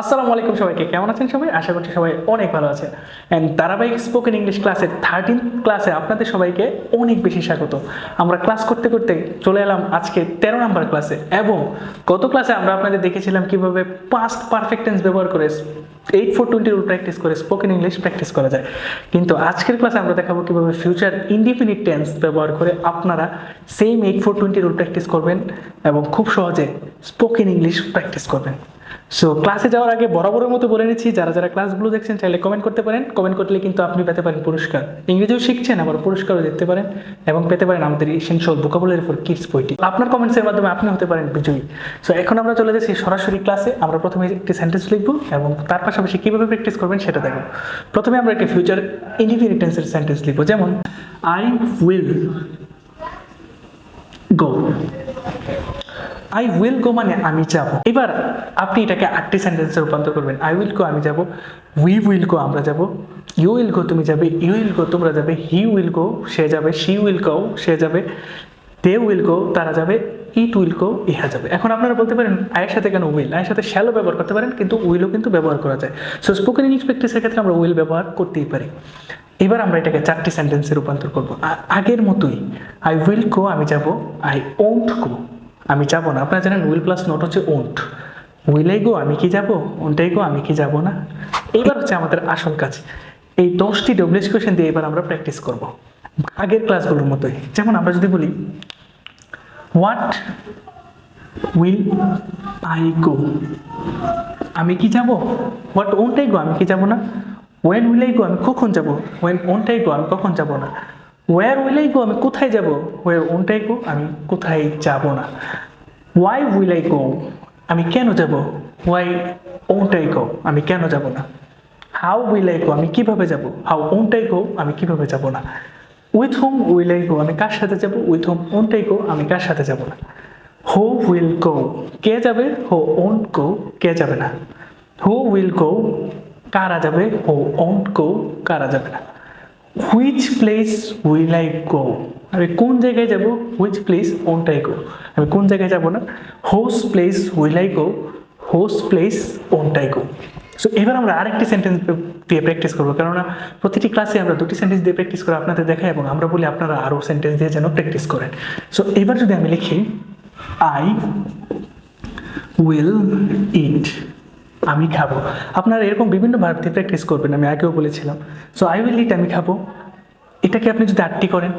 আসসালামু আলাইকুম সবাইকে, কেমন আছেন সবাই? আশা করছি সবাই অনেক ভালো আছেন। অ্যান্ড ধারাবাহিক স্পোকেন ইংলিশ ক্লাসের থার্টিন ক্লাসে আপনাদের সবাইকে অনেক বেশি স্বাগত। আমরা ক্লাস করতে করতে চলে এলাম আজকে তেরো নাম্বার ক্লাসে এবং গত ক্লাসে আমরা আপনাদের দেখেছিলাম কীভাবে পাস্ট পারফেক্ট টেন্স ব্যবহার করে eight four twenty rule practice করে স্পোকেন ইংলিশ প্র্যাকটিস করা যায়। কিন্তু আজকের ক্লাসে আমরা দেখাবো কীভাবে ফিউচার ইনডিফিনিট টেন্স ব্যবহার করে আপনারা same eight four twenty rule practice করবেন এবং খুব সহজে স্পোকেন ইংলিশ প্র্যাকটিস করবেন। সো ক্লাসে যাওয়ার আগে বরাবরের মতো বলে নিচ্ছি, যারা যারা ক্লাসগুলো দেখছেন, চাইলে কমেন্ট করতে পারেন। কমেন্ট করলে কিন্তু আপনি পেতে পারেন পুরস্কার। ইংরেজিও শিখছেন, আবার পুরস্কারও দেখতে পারেন এবং পেতে পারেন আমাদের এসেনশিয়াল ভোকাবুলারি ফর কিডস বইটি। আপনার কমেন্টসের মাধ্যমে আপনি হতে পারেন বিজয়ী। সো এখন আমরা চলে যাচ্ছি সরাসরি ক্লাসে আমরা প্রথমে একটি সেন্টেন্স লিখব এবং তার পাশাপাশি কীভাবে প্র্যাকটিস করবেন সেটা দেখব। প্রথমে আমরা একটি ফিউচার ইন্ডিফিনিট টেন্সের সেন্টেন্স লিখব। যেমন I will go I will go মানে আমি যাব। এবার আপনি এটাকে আটটি সেন্টেন্সে রূপান্তর করবেন। আই উইল গো আমি যাব। উই উইল গো আমরা যাব। ইউ উইল গো তুমি যাবে। ইউ উইল গো তোমরা যাবে। হি উইল গো সে যাবে। শি উইল গো সে যাবে। দে উইল গো তারা যাবে। ইট উইল গো ইহা যাবে। এখন আপনারা বলতে পারেন, আয়ের সাথে কেন উইল আয়ের সাথে শ্যালো ব্যবহার করতে পারেন, কিন্তু উইলও কিন্তু ব্যবহার করা যায়। সো স্পোকেন ইংলিশ প্র্যাকটিসের ক্ষেত্রে আমরা উইল ব্যবহার করতেই পারি। এবার আমরা এটাকে চারটি সেন্টেন্সে রূপান্তর করব। আগের মতোই আই উইল গো আমি যাব। আই ওন্ট গো আমি যাব না। আপনারা জানেন উইল প্লাস নোট হচ্ছে ওন্ট উইলাই গো আমি কি যাব? ওনটাই গো আমি কি যাব না? এইবার হচ্ছে আমাদের আসল কাজ। এই দশটি ডব্লিউএস কোয়েশন দিয়ে এবার আমরা প্র্যাকটিস করব। আগের ক্লাসগুলোর মতোই। যেমন আমরা যদি বলি হোয়াট উইল আই গো আমি কি যাব? হোয়াট ওনটাই গো আমি কি যাব না? ওয়েন উইল আই গো আমি কখন যাব? ওয়েন ওনটাই গো আমি কখন যাব না? ওয়ার উইল আই গো আমি কোথায় যাব? ওয়ার ওনটাই গো আমি কোথায় যাব না? ওয়াই উইল আই গো আমি কেন যাব? ওয়াই ওনটাই গো আমি কেন যাব না? হাউ উইল আই গো আমি কীভাবে যাব? হাউ ওনটাই গো আমি কীভাবে যাব না? With whom will I go আমি কার সাথে যাব? উইথ হোম ওনটাই গো আমি কার সাথে যাব না? হু উইল গো কে যাবে? হো ওন্ট গো কে যাবে না? হু উইল গো কারা যাবে? হো ওন্ট গো কারা যাবে না? Which place will I go আমি কোন জায়গায় যাব? Which place won't I go আমি কোন জায়গায় যাব না? Whose place will I go whose place won't I go so এবার আমরা আরেকটি সেন্টেন্স দিয়ে প্র্যাকটিস করব। কেননা প্রতিটি ক্লাসে আমরা দুটি সেন্টেন্স দিয়ে প্র্যাকটিস করে আপনাদের দেখাই এবং আমরা বলি আপনারা আরও সেন্টেন্স দিয়ে যেন প্র্যাকটিস করেন। সো এবার যদি আমি লিখি আই উইল ইট আমি খাব। আপনারা এরকম বিভিন্ন ভার্ব দিয়ে প্র্যাকটিস করবেন, আমি আগেও বলেছিলাম। সো আই উইল ইট আমি খাব। এটাকে আপনি যদি আটটি করেন?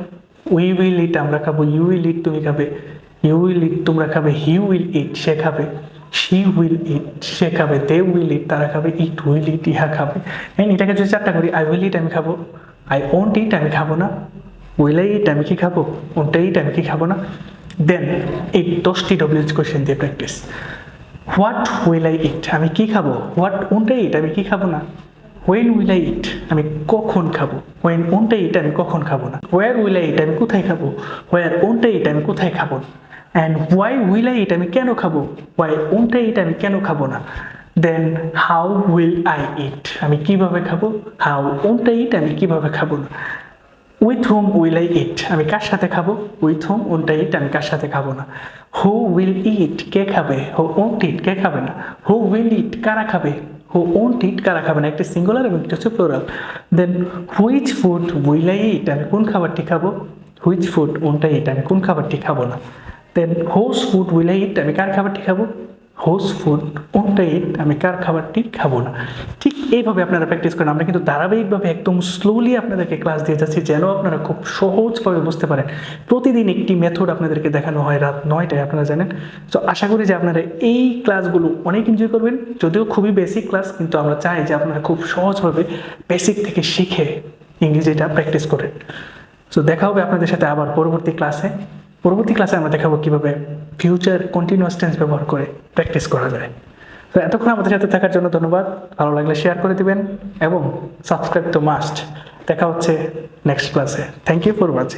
উই উইল ইট আমরা খাব। ইউ উইল ইট তুমি খাবে। ইউ উইল ইট তোমরা খাবে। হি উইল ইট সে খাবে। শি উইল ইট সে খাবে। দে উইল ইট তারা খাবে। ইট উইল ইট ইহা খাবে। হ্যাঁ এটাকে যদি চারটা করি আই উইল ইট আমি খাব। আই ওন্ট ইট আমি খাব না। উইল আই ইট আমি কি খাব? ওনটা ইট আমি কি খাব না? দেন এই দশটি ডব্লিউএচ কোয়েশ্চেন দিয়ে practice what will I eat আমি কি খাব হোয়াট ওনটা ইট আমি কি খাব না ওয়েন উইল আই ইট আমি কখন খাব ওয়েন ওনটা ইট আমি কখন খাব না ওয়ার উইল আই ইট আমি কোথায় খাব ওয়ার ওনটা ইট আমি কোথায় খাব and why will I eat আমি কেন খাব ওয়াই ওনটা ইট আমি কেন খাব না then how will I eat আমি কীভাবে খাব হাউ ওনটা ইট আমি কীভাবে খাব না with whom will I eat আমি কার সাথে খাব? উইথ হোম ওনটা ইট আমি কার সাথে খাব না? হু উইল ইট কে খাবে? হু ওন্ট ইট কে খাবে না? হু উইল ইট কারা খাবে? হু ওন্ট ইট কারা খাবে না? একটা সিঙ্গুলার এবং একটা হচ্ছে plural then which food will I eat আমি কোন খাবারটি খাব? হুইচ ফুড ওনটা ইট আমি কোন খাবারটি খাব না? Then whose food will I eat আমি কার খাবারটি খাব? হোস ফুড ওনটা ইট আমি কার খাবারটি খাব না। ঠিক এইভাবে আপনারা প্র্যাকটিস করেন। আমরা কিন্তু ধারাবাহিকভাবে একদম স্লোলি আপনাদেরকে ক্লাস দিয়ে যাচ্ছি, যেন আপনারা খুব সহজভাবে বুঝতে পারেন। প্রতিদিন একটি মেথড আপনাদেরকে দেখানো হয় রাত নয়টায়, আপনারা জানেন? তো আশা করি যে আপনারা এই ক্লাসগুলো অনেক এনজয় করবেন। যদিও খুবই বেসিক ক্লাস কিন্তু আমরা চাই যে আপনারা খুব সহজভাবে বেসিক থেকে শিখে ইংরেজিটা প্র্যাকটিস করেন। তো দেখা হবে আপনাদের সাথে আবার পরবর্তী ক্লাসে পরবর্তী ক্লাসে আমরা দেখাবো কীভাবে ফিউচার কন্টিনিউয়াস টেন্স ব্যবহার করে প্র্যাকটিস করা যায়। তো এতক্ষণ আমাদের সাথে থাকার জন্য ধন্যবাদ। ভালো লাগলে শেয়ার করে দিবেন এবং সাবস্ক্রাইব তো মাস্ট দেখা হচ্ছে নেক্সট ক্লাসে থ্যাংক ইউ ফর ওয়াচিং